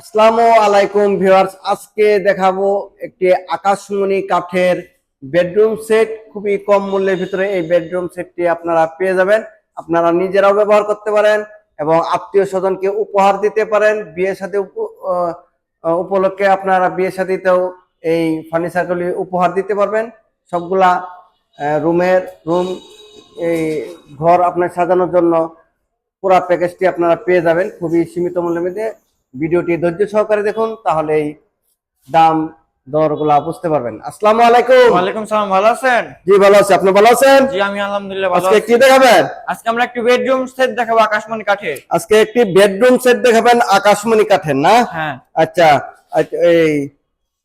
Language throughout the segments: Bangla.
আসসালামু আলাইকুম ভিউয়ার্স, আজকে দেখাবো একটি আকাশমণি কাঠের বেডরুম সেট। খুবই কম মূল্যের ভিতরে এই বেডরুম সেটটি আপনারা পেয়ে যাবেন। আপনারা নিজেরাও ব্যবহার করতে পারেন এবং আত্মীয় স্বজনকে উপহার দিতে পারেন। বিয়ের সাথে উপলক্ষে আপনারা বিয়ের সাথেও এই ফার্নিচারগুলি উপহার দিতে পারবেন। সবগুলা রুমের রুম এই ঘর আপনার সাজানোর জন্য পুরা প্যাকেজটি আপনারা পেয়ে যাবেন। খুবই সীমিত মূল্যের মধ্যে। ভিডিওটি ধৈর্য সহকারে দেখুন তাহলে দাম দরগুলা বুঝতে পারবেন। আসসালামু আলাইকুম। ওয়ালাইকুম সালাম ভালো আছেন? জি ভালো আছি। আপনি ভালো আছেন? জি আমি আলহামদুলিল্লাহ ভালো আজকে কি দেখাবেন? আজকে আমরা একটি বেডরুম সেট দেখাবো আকাশমণি কাঠে আজকে একটি বেডরুম সেট দেখাবেন আকাশমণি কাঠের না? হ্যাঁ। আচ্ছা আচ্ছা, এই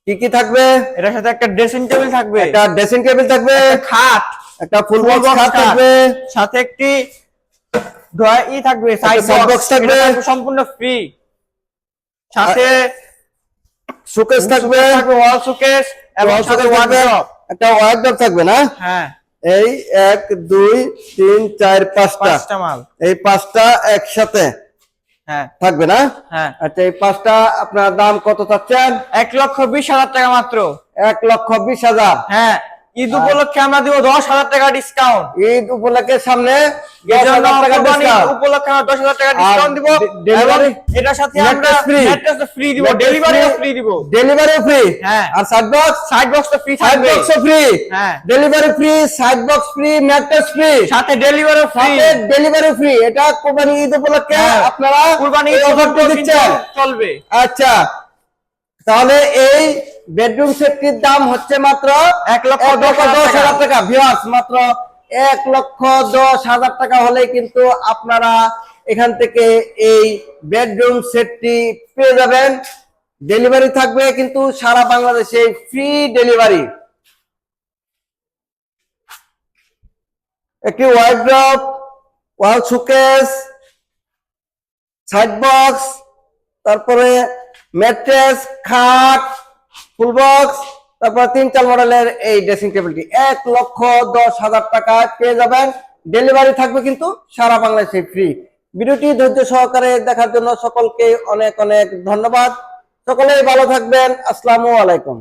কি কি থাকবে? এটার সাথে একটা ড্রেসিং টেবিল থাকবে। একটা ড্রেসিং টেবিল থাকবে। খাট। একটা ফুল বক্স খাট। থাকবে। সাথে একটি ড্রয়ার ই থাকবে সাইড বক্স। থাকবে। সম্পূর্ণ ফ্রি সাথে শোকেস থাকবে। ওয়াল শোকেস এবং সাথে wardrobe। একটা ওয়ার্ডরোব থাকবে না? হ্যাঁ। এই এক দুই তিন চার পাঁচটা। পাঁচটা মাল। এই পাঁচটা একসাথে হ্যাঁ। থাকবে না? হ্যাঁ। আচ্ছা এই পাঁচটা আপনার দাম কত চাচ্ছেন? এক লক্ষ বিশ হাজার টাকা মাত্র। এক লক্ষ বিশ হাজার। হ্যাঁ। ঈদ উপলক্ষে আমরা দিব দশ হাজার টাকা ডিসকাউন্ট ঈদ সামনে উপলক্ষে আমরা দশ হাজার টাকা ডিসকাউন্ট দিব এটার সাথে আমরা ফ্রি দিব Mattress ফ্রি দিব। ডেলিভারি ফ্রি হ্যাঁ। আর সাইড বক্স সাইড বক্স তো ফ্রি সাইড বক্স ফ্রি হ্যাঁ। Delivery free side box free mattress free সাথে ফ্রি সাথে ডেলিভারি ফ্রি এটা কোরবানি ঈদ উপলক্ষে। আপনারা কুরবানি অফারটি দিচ্ছেন। চলবে। আচ্ছা। তাহলে এই বেডরুম সেটটির দাম হচ্ছে মাত্র এক লক্ষ দশ হাজার টাকা। ভিউয়ার্স মাত্র এক লক্ষ দশ হাজার টাকা হলে কিন্তু আপনারা এখান থেকে এই বেডরুম সেটটি পেয়ে যাবেন। ডেলিভারি থাকবে কিন্তু সারা বাংলাদেশে ফ্রি ডেলিভারি একটি wardrobe wall showcase side box তারপরে ম্যাট্রেস, খাট, ফুল বক্স, তারপর তিন চার মডেলের এই ড্রেসিং টেবিলটি এক লক্ষ দশ হাজার টাকা পেয়ে যাবেন। ডেলিভারি থাকবে কিন্তু সারা বাংলাদেশে ফ্রি ভিডিওটি ধৈর্য সহকারে দেখার জন্য সকলকে অনেক অনেক ধন্যবাদ। সকলেই ভালো থাকবেন। আসসালামু আলাইকুম।